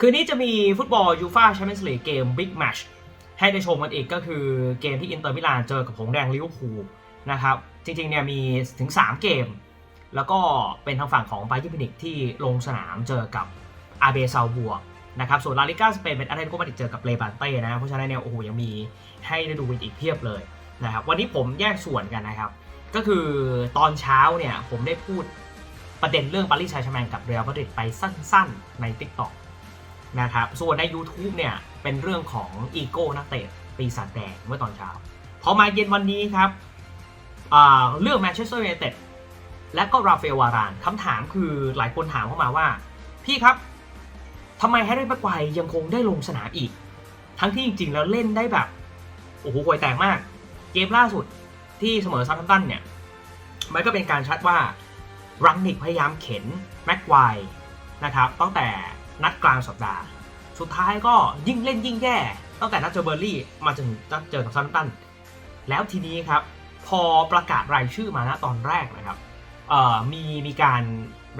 คืนนี้จะมีฟุตบอลยูฟ่าแชมเปี้ยนส์ลีกเกมบิ๊กแมชให้ได้ชมกันอีกก็คือเกมที่อินเตอร์มิลานเจอกับหงสแดงลิเวอร์พูลนะครับจริงๆเนี่ยมีถึง 3 เกม แล้วก็เป็นทางฝั่งของไบเยร์นมินิกที่ลงสนามเจอกับอาเบซาบัวนะครับส่วนลาลิก้าสเปนเป็นอาร์เตโกมาดริดเจอกับเลบานเต้นะเพราะฉะนั้นเนี่ยโอ้โหยังมีให้ได้ดูอีกเพียบเลยนะครับวันนี้ผมแยกส่วนกันนะครับ ก็คือตอนเช้าเนี่ยผมได้พูดประเด็นเรื่องปารีสแซงต์แชร์แมงกับเรอัลมาดริดไปสั้นๆใน TikTok นะครับส่วนใน YouTube เนี่ยเป็นเรื่องของอีโก้นักเตะปีศาจแดงเมื่อตอนเช้าพอมาเย็นวันนี้ครับเรื่องแมนเชสเตอร์ยูไนเต็ดและก็ราฟาเอลวารานคำถามคือหลายคนถามเข้ามาว่า พี่ครับทำไมแฮร์รี่แม็กไกวยังคงได้ลงสนามอีก ทั้งที่จริงๆ แล้วเล่นได้แบบ โอ้โหห่วยแตกมาก เกมล่าสุดที่เสมอซัมทัมตันเนี่ย มันก็เป็นการชัดว่ารังนิกพยายามเข็นแม็กไกวร์นะครับตั้งแต่ นัดกลางสัปดาห์ สุดท้ายก็ยิ่งเล่นยิ่งแย่ ตั้งแต่นัดเจอเบอร์ลี่มาจนถึงนัดเจอกับซัมตัน แล้วทีนี้ครับ พอประกาศรายชื่อมาณตอนแรกนะครับมีมีการ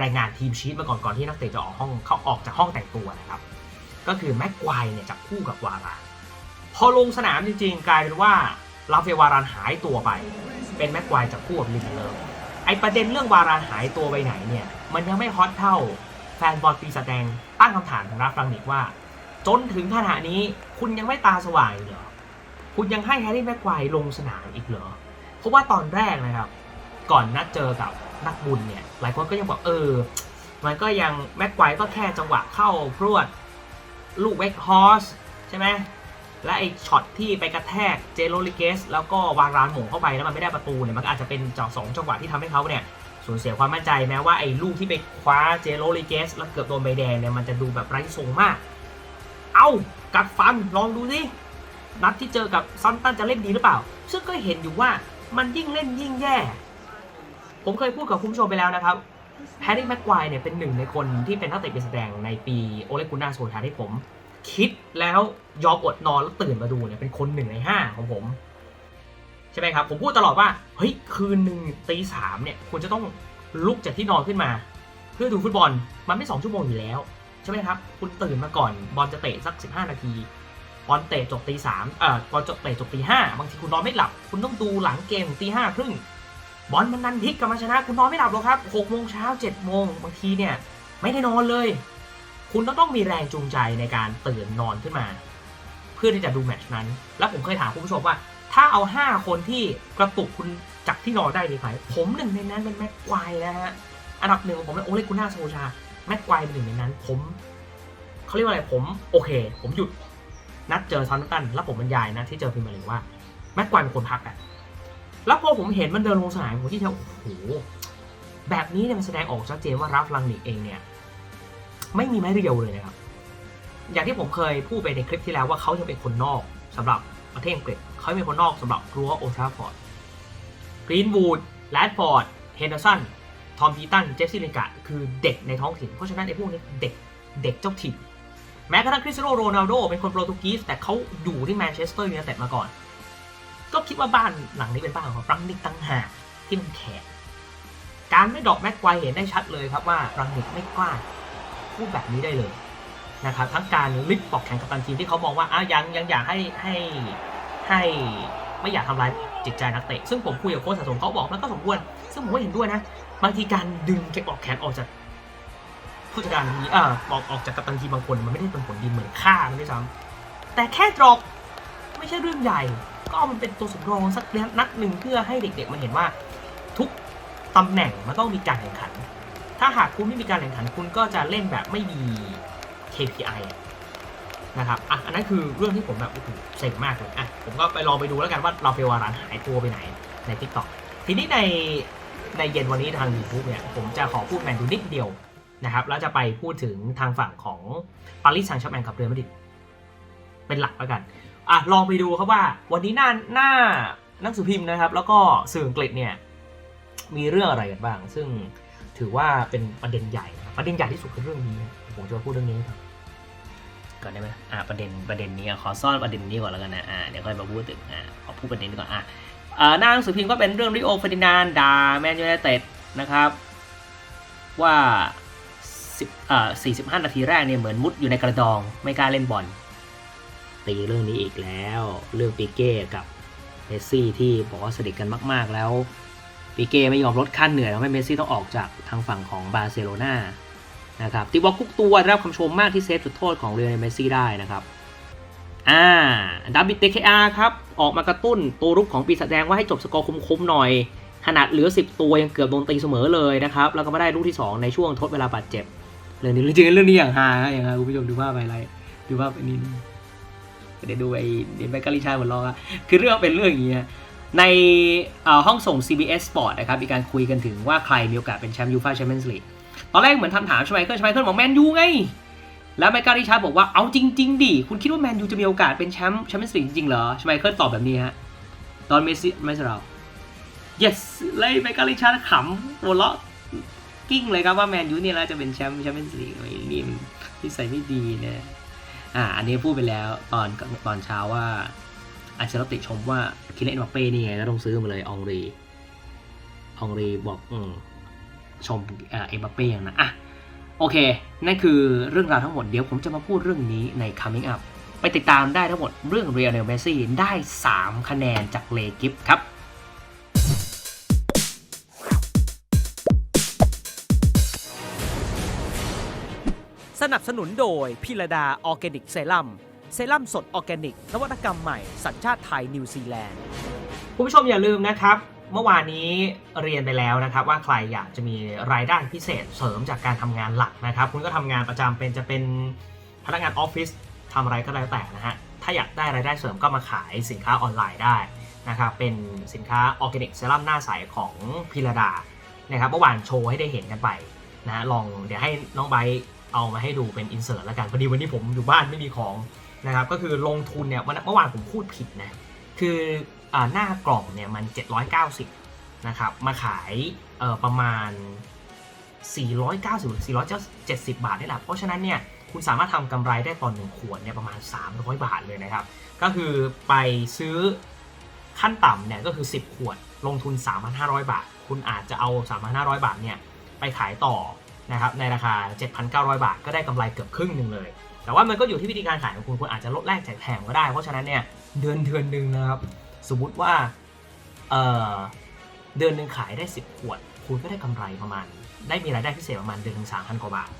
รายงานทีมชีตมาก่อนก่อนที่นักเตะจะออกห้องเขาออกจากห้องแต่งตัวนะครับ ก็คือแม็กไกวร์เนี่ยจับคู่กับวาราพอลงสนามจริงๆ กลายเป็นว่าลาเฟวารานหายตัวไป เป็นแม็กไกวร์จับคู่กับลินเลอร์ไอประเด็นเรื่องวารานหายตัวไปไหนเนี่ย มันยังไม่ฮอตเท่า แฟนบอลปีศาจแดงตั้งคำถามถึงรัฟรังนิกว่า จนถึงขณะนี้คุณยังไม่ตาสว่างอีกเหรอ คุณยังให้แฮร์รี่แม็กไกว์ลงสนามอีกเหรอ เพราะว่าตอนแรกนะครับ ก่อนนัดเจอกับนักบุญเนี่ย หลายคนก็ยังบอกเออ มันก็ยังแม็กไกว์ก็แค่จังหวะเข้าพรวด ลูกเวกฮอสใช่ไหมและไอช็อตที่ไปกระแทกเจโรลิเกสแล้วก็วางรานหม่งเข้าไปแล้วมันไม่ได้ประตูเนี่ยมันอาจจะเป็นจอสองจังหวะที่ทำให้เขาเนี่ย สูญเสียความมั่นใจแม้ว่าไอ้ลูกที่ไปคว้าเจโรลิเกสแล้วเกือบโดนใบแดงเนี่ยมันจะดูแบบไร้ทรงมาก เอากัดฟันลองดูสินัดที่เจอกับซัมตันจะเล่นดีหรือเปล่า ซึ่งก็เห็นอยู่ว่ามันยิ่งเล่นยิ่งแย่ ผมเคยพูดกับคุณผู้ชมไปแล้วนะครับแฮร์รี่แม็กไกวร์เนี่ยเป็นหนึ่งในคนที่เป็นนักเตะเป็นแสดงในปีโอเลกุน่าโซชาที่ผม คิดแล้วยอมอดนอนแล้วตื่นมาดูเนี่ยเป็นคนหนึ่งในห้าของผม ช่ไหมครับ ผมพูดตลอดว่า เฮ้ย คืนหนึ่งตีสามเนี่ยคุณจะต้องลุกจากที่นอนขึ้นมา เพื่อดูฟุตบอลมันไม่สองชั่วโมงอยู่แล้ว ใช่ไหมครับ คุณตื่นมาก่อนบอลจะเตะสัก 15 นาทีบอลเตะจบตีสามเอ่อบอลจบเตะจบตีห้าบางทีคุณนอนไม่หลับ คุณต้องดูหลังเกมตีห้าครึ่งบอลมันนันทิกกลับมาชนะ คุณนอนไม่หลับหรอกครับหกโมงเช้าเจ็ดโมงบางทีเนี่ยไม่ได้นอนเลย คุณต้องต้องมีแรงจูงใจในการตื่นนอนขึ้นมา เพื่อที่จะดูแมตช์นั้น แล้วผมเคยถามคุณผู้ชมว่า ถ้าเอา 5 คนที่กระตุกคุณจากที่นอได้ดีไหมผมหนึ่งในนั้นเป็นแม็กไกวร์นะฮะอันดับหนึ่งของผมเป็นโอเลกุน่าโซชาแม็กไกวร์เป็นหนึ่งในนั้น ผมเขาเรียกว่าอะไรผมโอเค ผมหยุดนัดเจอซันตันแล้วผมบรรยายนะ ที่เจอพิมพ์มาเลยว่าแม็กไกวร์เป็นคนพักอะแล้วพอผมเห็นมันเดินลงสนามผมที่เท่าโอ้โหแบบนี้เนี่ยมันแสดงออกชัดเจนว่าราฟลังนิกเองเนี่ยไม่มีไม้เรียวเลยนะครับ อย่างที่ผมเคยพูดไปในคลิปที่แล้วว่าเขาจะเป็นคนนอกสำหรับประเทศอังกฤษ เขาเป็นคนนอกสำหรับรั้วโอทราฟอร์ดกรีนวูดแรดฟอร์ดเฮนเดอร์สันทอมพีตันเจฟซี่ลิงกาคือเด็กในท้องถิ่น เพราะฉะนั้นไอ้พวกนี้เด็กเด็กเจ้าถิ่น แม้กระทั่งคริสเตียโนโรนัลโดเป็นคนโปรตุเกสแต่เขาอยู่ที่แมนเชสเตอร์ยูไนเต็ดมาก่อน ก็คิดว่าบ้านหลังนี้เป็นบ้านของรังนิกตั้งหากที่มันแขกการไม่ดอกแม็กไกวร์เห็นได้ชัดเลยครับว่ารังนิกไม่กล้าพูดแบบนี้ได้เลยนะครับทั้งการลิฟต์ปอกแข่งกับตันทีมที่เขามองว่าอะยังยังอยากให้ให้ ให้ไม่อยากทำลายจิตใจนักเตะ ซึ่งผมคุยกับโค้ชสะสมเขาบอกแล้วก็สมควร ซึ่งผมก็เห็นด้วยนะ บางทีการดึงเก็บออกแขนออกจากผู้จัดการทีมอ่าออกออกจากกัปตันทีบางคนมันไม่ได้เป็นผลดีเหมือนฆ่ามันด้วยซ้ำแต่แค่ดรอปไม่ใช่เรื่องใหญ่ ก็มันเป็นตัวสำรองสักนัดหนึ่งเพื่อให้เด็กๆมันเห็นว่าทุกตำแหน่งมันต้องมีการแข่งขัน ถ้าหากคุณไม่มีการแข่งขันคุณก็จะเล่นแบบไม่มี KPI นะครับอะอันนั้นคือเรื่องที่ผมแบบโอ้โหเซ็งมากเลยอะผมก็ไปลองไปดูแล้วกันว่าเราเฟวารันหายตัวไปไหนใน t ิ k t o k ทีนี้ในในเย็นวันนี้ทาง YouTube เนี่ยผมจะขอพูดแมนดูนิดเดียวนะครับแล้วจะไปพูดถึงทางฝั่งของปารีสแซงต์แชร์แมงกับเรอัลมาดริดเป็นหลักแล้วกันอะลองไปดูครับว่าวันนี้หน้าหน้าหนังสือพิมพ์นะครับ แล้วก็สื่ออังกฤษเนี่ยมีเรื่องอะไรกันบ้าง ซึ่งถือว่าเป็นประเด็นใหญ่ ประเด็นใหญ่ที่สุดคือเรื่องนี้ผมจะมาพูดเรื่องนี้ครับ ก่อนได้ไหมอ่าประเด็นประเด็นนี้อะขอซ่อนประเด็นนี้ก่อนแล้วกันนะอ่าเดี๋ยวค่อยมาพูดถึงอ่าขอพูดประเด็นนี้ก่อนอ่าอ่าหน้าหนังสือพิมพ์ก็เป็นเรื่องริโอเฟร์ดินานด์ด่าแมนยูไนเต็ดนะครับว่า10เอ่อ45 นาทีแรกเนี่ยเหมือนมุดอยู่ในกระดองไม่กล้าเล่นบอลตีเรื่องนี้อีกแล้ว เรื่องปิเก้กับเมสซี่ที่บอกว่าสนิทกันมาก ๆ แล้วปิเก้ไม่ยอมลดขั้นเหนื่อยทำให้เมสซี่ต้องออกจากทางฝั่งของบาร์เซโลนา นะครับติบอกคุกตัวได้รับคำชมมากที่เซฟจุดโทษของเรอัลเมสซี่ได้นะครับอ่าดาบิดเตเคอาครับ ออกมากระตุ้นตัวรุกของปีศาจแดงว่าให้จบสกอร์คุ้มๆหน่อย ขนาดเหลือ 10 ตัวยังเกือบโดนตีเสมอเลยนะครับ แล้วก็มาได้ลูกที่ 2 ในช่วงทดเวลาบาดเจ็บ เรื่องนี้จริงๆเรื่องนี้อย่างฮาอย่างฮาคุณผู้ชมดูภาพไปอะไรดูภาพไปนี่เดี๋ยวดูไอ้เดนแบกาลิชาเหมือนรออะคือเรื่องเป็นเรื่องอย่างเงี้ยในอ่อห้องส่ง CBS Sport นะครับมีการคุยกันถึงว่าใครมีโอกาสเป็นแชมป์ยูฟ่าแชมเปี้ยนส์ลีก อนแรกเหมือนทำถามชไมเคิลชไมเคิลบอกแมนยูไง แล้วแมกาลิชาร์ดบอกว่าเอาจริง ๆดิคุณคิดว่าแมนยูจะมีโอกาสเป็นแชมป์แชมเปี้ยนส์ลีกจริงๆเหรอชไมเคิลตอบแบบนี้ฮะตอนเมสซี่ไม่ใช่เรา yes เลยแมกาลิชาร์ดขำหัวเราะกิ้งเลยครับว่าแมนยูเนี่ยแหละจะเป็นแชมป์แชมเปี้ยนส์ลีกไอ้นี่มันที่ใส่ไม่ดีเนี่ยอ่าอันนี้พูดไปแล้วตอนตอนเช้าว่าอันเชลติชมว่าคิเลนบัปเป้นี่ไงแล้วต้องซื้อมาเลยอองรีอองรีบอกอืม ชมเอ่อเอ็มบัปเป้อย่างนะอะโอเค นั่นคือเรื่องราวทั้งหมดเดี๋ยวผมจะมาพูดเรื่องนี้ใน Coming Up ไปติดตามได้ทั้งหมดเรื่องเรียลเนลเมสซี่ได้ 3 คะแนนจากเลกิฟครับสนับสนุนโดยพิรดาออร์แกนิกเซรั่มเซรั่มสดออร์แกนิก นวัตกรรมใหม่สัญชาติไทยนิวซีแลนด์ คุณผู้ชมอย่าลืมนะครับ เมื่อวานนี้เรียนไปแล้วนะครับ ว่าใครอยากจะมีรายได้พิเศษเสริมจากการทำงานหลักนะครับ คุณก็ทำงานประจำเป็นจะเป็นพนักงานออฟฟิศทำอะไรก็แล้วแต่นะฮะถ้าอยากได้รายได้เสริมก็มาขายสินค้าออนไลน์ได้นะครับเป็นสินค้าออร์แกนิกเซรั่มหน้าใสของพิรดานะครับเมื่อวานโชว์ให้ได้เห็นกันไปนะฮะลองเดี๋ยวให้น้องไบเอามาให้ดูเป็นอินเสิร์ตแล้วกันพอดีวันนี้ผมอยู่บ้านไม่มีของนะครับก็คือลงทุนเนี่ยเมื่อวานผมพูดผิดนะคือ หน้ากล่องเนี่ยมัน 790นะครับมาขายเอ่อประมาณ 490หรือ470 บาทนี่แหละเพราะฉะนั้นเนี่ยคุณสามารถทำกำไรได้ต่อหนึ่งขวดเนี่ยประมาณ 300 บาทเลยนะครับ ก็คือไปซื้อขั้นต่ำเนี่ยก็คือ 10 ขวดลงทุน 3,500 บาท คุณอาจจะเอา 3,500 บาทเนี่ยไปขายต่อนะครับในราคา 7,900 บาท ก็ได้กำไรเกือบครึ่งหนึ่งเลย แต่ว่ามันก็อยู่ที่วิธีการขายของคุณ คุณอาจจะลดแลกแจกแถมก็ได้ เพราะฉะนั้นเนี่ยเดือนเดือนหนึ่งนะครับ สมมุติว่าเอ่อเดือนหนึ่งขายได้ 10 ขวด คุณก็ได้กำไรประมาณ ได้มีรายได้พิเศษประมาณเดือนหนึ่งสามพันกว่าบาท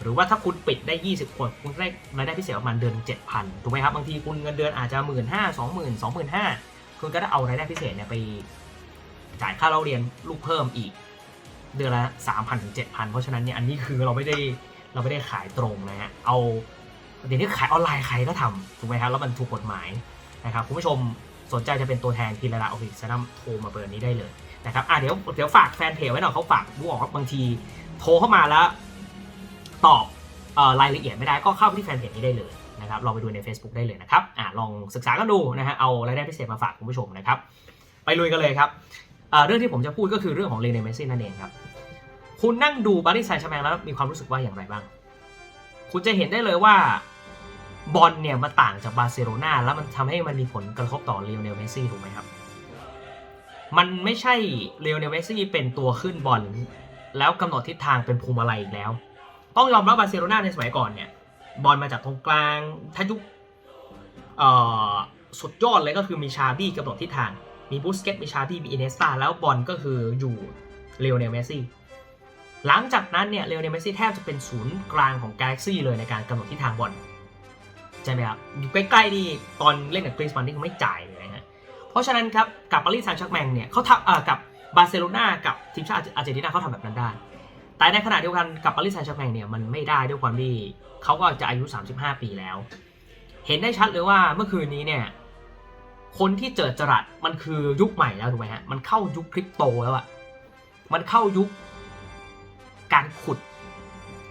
หรือว่าถ้าคุณปิดได้ 20 ขวด คุณได้รายได้พิเศษประมาณเดือน7,000ถูกไหมครับ บางทีคุณเงินเดือนอาจจะหมื่นห้าสองหมื่นสองหมื่นห้าคุณก็ได้เอารายได้พิเศษเนี่ยไปจ่ายค่าเราเรียนลูกเพิ่มอีก เดือนละสามพันถึงเจ็ดพันเพราะฉะนั้นเนี่ยอันนี้คือเราไม่ได้เราไม่ได้ขายตรงนะฮะ เอาเดี๋ยวนี้ขายออนไลน์ใครก็ทำถูกไหมครับแล้วมันถูกกฎหมายนะครับคุณผู้ชม สนใจจะเป็นตัวแทนพิรดาออฟิศซัมโทรมาเบอร์นี้ได้เลยนะครับอะเดี๋ยวเดี๋ยวฝากแฟนเพจไว้หน่อยเขาฝากบอกว่าบางทีโทรเข้ามาแล้ว ตอบออรายละเอียดไม่ได้ก็เข้าไปที่แฟนเพจนี้ได้เลยนะครับลองไปดูใน Facebook ได้เลยนะครับอะลองศึกษากันดูนะฮะเอารายได้พิเศษมาฝากคุณผู้ชมนะครับ ไปลุยกันเลยครับเอ่อเรื่องที่ผมจะพูดก็คือเรื่องของเลเนเมซี่นั่นเองครับคุณนั่งดูบาริสแซงต์แชแมงแล้วมีความรู้สึกว่าอย่างไรบ้าง คุณจะเห็นได้เลยว่า บอลเนี่ยมันต่างจากบาร์เซโลนาแล้วมันทำให้มันมีผลกระทบต่อเลโอเนลเมซี่ถูกไหมครับ มันไม่ใช่เลโอเนลเมซี่เป็นตัวขึ้นบอลแล้วกำหนดทิศทางเป็นภูมิอะไรอีกแล้ว ต้องยอมรับบาร์เซโลนาในสมัยก่อนเนี่ยบอลมาจากตรงกลางถ้ายุคสุดยอดเลยก็คือมีชาบี้กำหนดทิศทาง มีบูสเกตมีชาบี้มีอินเนสตาแล้วบอลก็คืออยู่เลโอเนลเมซี่หลังจากนั้นเนี่ยเลโอเนลเมซี่แทบจะเป็นศูนย์กลางของกาแล็กซี่เลยในการกำหนดทิศทางบอล ใช่ไหมครับอยู่ใกล้ๆนี่ตอนเล่นกับกรีซมันนี่เขาไม่จ่ายเลยนะฮะเพราะฉะนั้นครับกับปารีสแซงต์แชร์แมงเนี่ยเขาทำเอ่อกับบาร์เซโลนากับทีมชาติอาร์เจนตินาเขาทำแบบนั้นได้ แต่ในขณะเดียวกันกับปารีสแซงต์แชร์แมงเนี่ยมันไม่ได้ด้วยความที่เขาก็จะอายุ 35 ปีแล้ว เห็นได้ชัดเลยว่าเมื่อคืนนี้เนี่ยคนที่เจิดจรัสมันคือยุคใหม่แล้วถูกไหมฮะมันเข้ายุคคริปโตแล้วอะมันเข้ายุคการขุด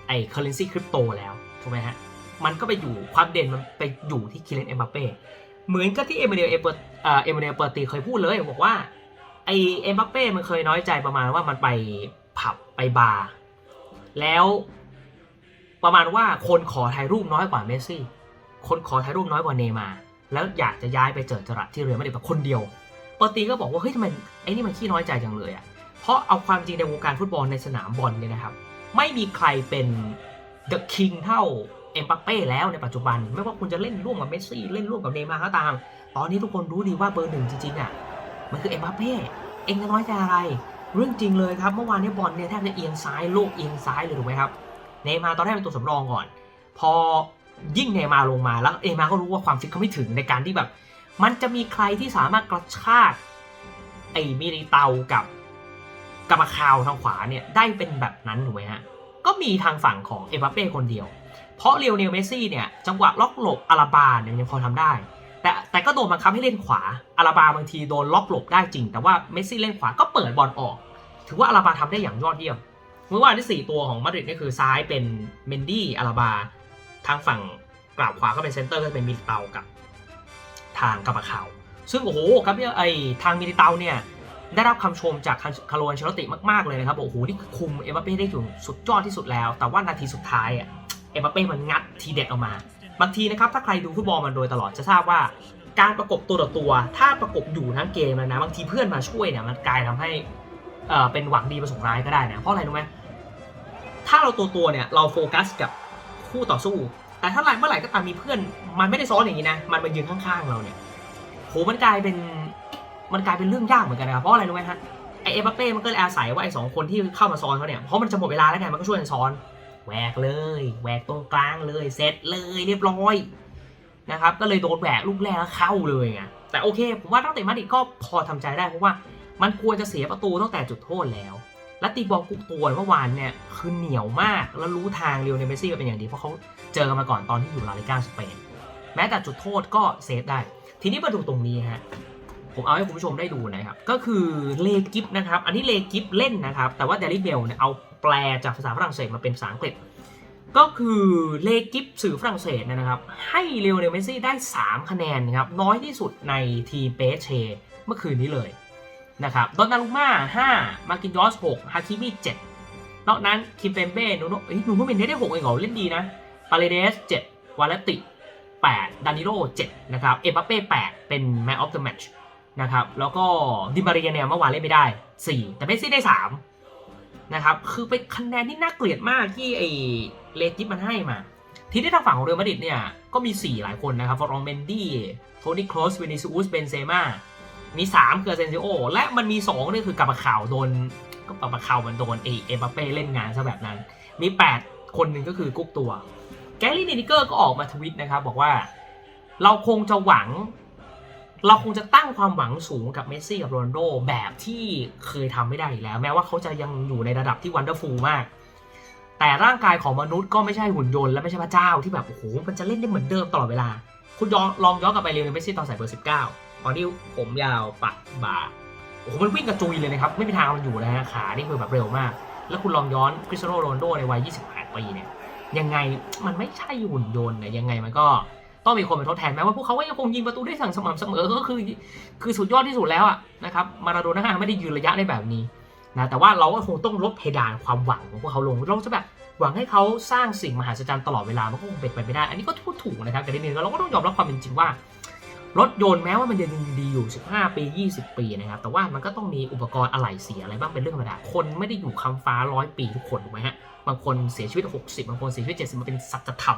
ไอ้เคอร์เรนซีคริปโตแล้วถูกไหมฮะ มันก็ไปอยู่ความเด่นมันไปอยู่ที่คิเลนเอ็มบัปเป้เหมือนกับที่เอเมเนลเอเปอร์เอเอเมเนลเปอร์ตีเคยพูดเลยบอกว่าไอเอ็มบัปเป้มันเคยน้อยใจประมาณว่ามันไปผับไปบาร์แล้วประมาณว่าคนขอถ่ายรูปน้อยกว่าเมสซี่ คนขอถ่ายรูปน้อยกว่าเนมา แล้วอยากจะย้ายไปเจอจรัสที่เรือัลมาดริดแบบคนเดียวเปอร์ตีก็บอกว่าเฮ้ยทำไมไอ้นี่มันขี้น้อยใจจังเลยอะ่ะ เพราะเอาความจริงในวงการฟุตบอลในสนามบอลเนี่ยนะครับ ไม่มีใครเป็นเดอะคิงเท่า เอ็มบัปเป้แล้วในปัจจุบัน ไม่ว่าคุณจะเล่นร่วมกับเมสซี่เล่นร่วมกับเนย์มาร์ก็ตาม ตอนนี้ทุกคนรู้ดีว่าเบอร์หนึ่งจริงๆอะมันคือเอ็มบัปเป้เองจะน้อยใจอะไร เรื่องจริงเลยครับ เมื่อวานนี้บอลเนี่ยแทบจะเอียงซ้ายโลกเอียงซ้ายเลยถูกไหมครับเนย์มาร์ตอนแรกเป็นตัวสำรองก่อน พอยิ่งเนย์มาร์ลงมาแล้วเนย์มาร์ก็รู้ว่าความฟิตเขาไม่ถึงในการที่แบบ มันจะมีใครที่สามารถกระชากไอ้มิริเตากับกามคาวทางขวาเนี่ยได้เป็นแบบนั้นถูกไหมฮะก็มีทางฝั่งของเอ็มบัปเป้คนเดียว เพราะเรียวเนลเมสซี่เนี่ยจังหวะล็อกหลบอาราบาเนี่ยยังพอทำได้ แต่แต่ก็โดนบังคับให้เล่นขวาอาราบาบางทีโดนล็อกหลบได้จริง แต่ว่าเมสซี่เล่นขวาก็เปิดบอลออก ถือว่าอาราบาทำได้อย่างยอดเยี่ยมเมื่อวานที่ 4 ตัวของมาดริดนี่คือซ้ายเป็นเมนดี้อาราบา ทางฝั่งกราบขวาก็เป็นเซนเตอร์ก็เป็นมิลิเตากับทางกาบาขาวซึ่งโอ้โหครับเนี่ยไอทางมิลิเตาเนี่ยได้รับคำชมจากคาร์โลนเชลติมาก ๆ เลยนะครับ โอ้โห นี่คุมเอ็มบัปเป้ได้อยู่สุดยอดที่สุดแล้ว แต่ว่านาทีสุดท้ายอะ เอ็มบัปเป้มันงัดทีเด็ดออกมา บางทีนะครับถ้าใครดูฟุตบอลมาโดยตลอดจะทราบว่าการประกบตัวต่อตัว ถ้าประกบอยู่ทั้งเกมนะบางทีเพื่อนมาช่วยเนี่ยมันกลายทำให้เอ่อเป็นหวังดีประสงค์ร้ายก็ได้นะเพราะอะไรรู้ไหมถ้าเราตัวตัวเนี่ยเราโฟกัสกับคู่ต่อสู้ แต่ถ้าไหรเมื่อไหร่ก็ตามมีเพื่อน มันไม่ได้ซ้อนอย่างนี้นะมันมายืนข้างๆเราเนี่ยโหมันกลายเป็นมันกลายเป็นเรื่องยากเหมือนกันนะครับเพราะอะไรรู้ไหมฮะไอเอ็มบัปเป้มันก็เลยอาศัยว่าไอสองคนที่เข้ามาซ้อนเขาเนี่ยเพราะมันจะหมดเวลาแล้วไงมันก็ช่วยกันซ้อน แหวกเลยแหวกตรงกลางเลยเซตเลยเรียบร้อยนะครับก็เลยโดนแหวกลูกแรกแล้วเข้าเลยไงแต่โอเคผมว่าตั้งแต่มาดิก็พอทำใจได้เพราะว่ามันควรจะเสียประตูตั้งแต่จุดโทษแล้วและตีบอลกุกตัวเมื่อวานเนี่ยคือเหนียวมากแล้วรู้ทางเรียวเนเมสซี่ก็เป็นอย่างดีเพราะเขาเจอกันมาก่อนตอนที่อยู่ลาลิก้าสเปนแม้แต่จุดโทษก็เซฟได้ ทีนี้มาดูตรงนี้ฮะผมเอาให้คุณผู้ชมได้ดูนะครับ ก็คือเลกิฟนะครับ อันนี้เลกิฟเล่นนะครับ แต่ว่าเดลิเบลเนี่ยเอา แปลจากภาษาฝรั่งเศสมาเป็นภาษาอังกฤษ ก็คือเลกิฟสื่อฝรั่งเศสนะครับ ให้เรโอเนลเมซี่ได้ 3 คะแนนนะครับ น้อยที่สุดในทีมเปเชเมื่อคืนนี้เลยนะครับดอนนารุม่า5มากินยอส6ฮาคิมิ7นอกนั้นคิมเปมเบ้นูโนเอ้ยนูโนเมนเดได้6เองเหรอเล่นดีนะปาเลเดส7วาเลติ8ดานิโล7นะครับ เอบัปเป้8เป็น Man of the Match นะครับ แล้วก็ดิมาเรียเนี่ยเมื่อวานเล่นไม่ได้ 4 แต่เมสซี่ได้ 3 นะครับคือเป็นคะแนนที่น่าเกลียดมากที่ไอเลจิปมันให้มา ทีนี้ทางฝั่งของเรอัลมาดริดเนี่ยก็มี 4 หลายคนนะครับฟอรองเมนดี้โทนี่ครอสวินิซูสเบนเซม่ามี 3 คือเซนซิโอ และมันมี2นี่คือกาบข่าวโดนก็กาบาข่าวมันโดนเอเอมบัปเป้เล่นงานซะแบบนั้น มี 8 คนหนึ่งก็คือกุ๊กตัว แกลลี่เนนิเกอร์ก็ออกมาทวิตนะครับบอกว่า เราคงจะหวัง เราคงจะตั้งความหวังสูงกับเมสซี่กับโรนโดแบบที่เคยทำไม่ได้อีกแล้ว แม้ว่าเขาจะยังอยู่ในระดับที่วันเดอร์ฟูลมาก แต่ร่างกายของมนุษย์ก็ไม่ใช่หุ่นยนต์และไม่ใช่พระเจ้าที่แบบโอ้โหมันจะเล่นได้เหมือนเดิมตลอดเวลา คุณย้อนลองย้อนกลับไปเรียนเมสซี่ตอนใส่เบอร์19ตอนที่ผมยาวปัดบ่าโอ้โหมันวิ่งกระจุยเลยนะครับไม่มีทางมันอยู่นะฮะขานี่คือแบบเร็วมาก แล้วคุณลองย้อนคริสเตียโนโรนโดในวัย 28 ปีเนี่ยยังไงมันไม่ใช่หุ่นยนต์เนี่ยยังไงมันก็ ต้องมีคนมาทดแทนแม้ว่าพวกเขาก็ยังคงยิงประตูได้สั่งสม่ำเสมอก็คือ คือสุดยอดที่สุดแล้วอะนะครับมาราโดน่าไม่ได้ยืนระยะได้แบบนี้นะแต่ว่าเราก็คงต้องลดเพดานความหวังของพวกเขาลงเราจะแบบหวังให้เขาสร้างสิ่งมหัศจรรย์ตลอดเวลามันก็คงเป็นไปไม่ได้ อันนี้ก็พูดถูกนะครับแต่ทีนี้เราก็ต้องยอมรับความเป็นจริงว่า รถยนต์แม้ว่ามันจะยังดีอยู่ 15 ปี 20 ปีนะครับแต่ว่ามันก็ต้องมีอุปกรณ์อะไหล่เสียอะไรบ้างเป็นเรื่องธรรมดาคนไม่ได้อยู่คำฟ้าร้อยปีทุกคนถูกไหมฮะบางคนเสียชีวิต 60 บางคนเสียชีวิต 70มันเป็นสัจธรรม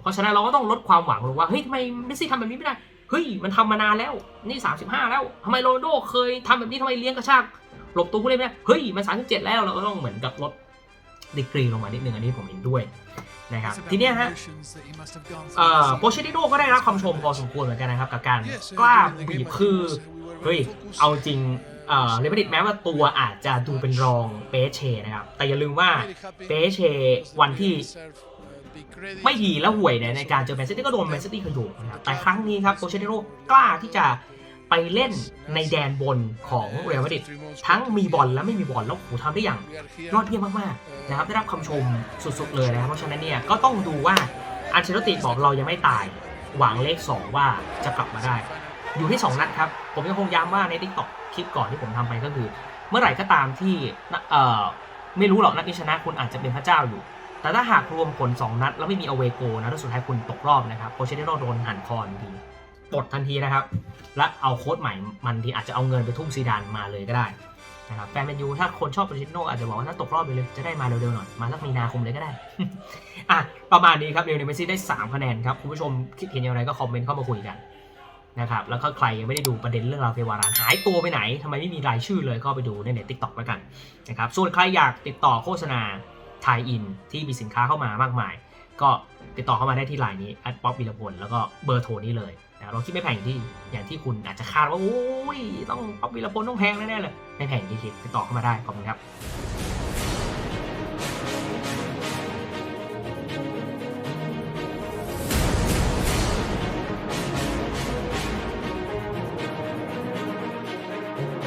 เพราะฉะนั้นเราก็ต้องลดความหวังลงว่าเฮ้ยทำไมเมสซี่ทำแบบนี้ไม่ได้เฮ้ยมันทำมานานแล้วนี่ 35 แล้วทำไมโรนัลโดเคยทำแบบนี้ทำไมเลี้ยงกระชากหลบตัวผู้เล่นไม่ได้เฮ้ยมัน 37 แล้วเราก็ต้องเหมือนกับลดดีกรีลงมานิดนึงอันนี้ผมเห็นด้วยนะครับทีเนี้ยฮะเอ่อโปเชติโนก็ได้รับคำชมพอสมควรเหมือนกันนะครับกับการกล้าบีบคือเฮ้ยเอาจริงเอ่อเรอัลมาดริดแม้ว่าตัวอาจจะดูเป็นรองเปเชนะครับแต่อย่าลืมว่าเปเชวันที่ ไม่ดีและห่วยเนี่ยในการเจอแมนซิตี้ก็โดนแมนซิตี้ขยุกนะครับแต่ครั้งนี้ครับโปเชติโนกล้าที่จะไปเล่นในแดนบนของเรอัลมาดริดทั้งมีบอลและไม่มีบอลแล้วโหทำได้อย่างยอดเยี่ยมมากๆนะครับได้รับคำชมสุดๆเลยนะครับเพราะฉะนั้นเนี่ยก็ต้องดูว่าอันเชลติบอกเรายังไม่ตาย หวังเลข 2 ว่าจะกลับมาได้ อยู่ที่ 2 นัดครับ ผมยังคงย้ำว่าใน t ิ k t o k คลิปก่อนที่ผมทำไปก็คือ เมื่อไหร่ก็ตามที่เอ่อไม่รู้หรอกนัดนี้ชนะคุณอาจจะเป็นพระเจ้าอยู่ แต่ถ้าหากรวมผล 2 นัด แล้วไม่มีอเวโกนะแล้วสุดท้ายคุณตกรอบนะครับโปเชติโนโดนหันคอทันทีปลดทันทีนะครับ และเอาโค้ดใหม่มันทีอาจจะเอาเงินไปทุ่มซีดานมาเลยก็ได้นะครับแฟนแมนยูถ้าคนชอบโปรเชโนอาจจะบอกว่าถ้าตกรอบไปเลยจะได้มาเร็วๆหน่อย มาสักมีนาคมเลยก็ได้อะประมาณนี้ครับเรียวเนเมซี่ได้ 3 คะแนนครับคุณผู้ชมคิดเห็นอย่างไรก็คอมเมนต์เข้ามาคุยกันนะครับแล้วก็ใครยังไม่ได้ดูประเด็นเรื่องราวเฟวารานหายตัวไปไหนทำไมไม่มีรายชื่อเลยก็ไปดูในเน็ตทิกต็อกแล้วกันนะครับส่วนใครอยากติดต่อโฆษณา ไทยอินที่มีสินค้าเข้ามามากมาย ก็ติดต่อเข้ามาได้ที่ไลน์นี้ป๊อปวิรพลแล้วก็เบอร์โทรนี้เลยนะเราคิดไม่แพงอย่างที่อย่างที่คุณอาจจะคาดว่าโอ้ยต้องป๊อปวิรพลต้องแพงแน่ๆเลยไม่แพงที่คิดติดต่อเข้ามาได้ขอบคุณครับ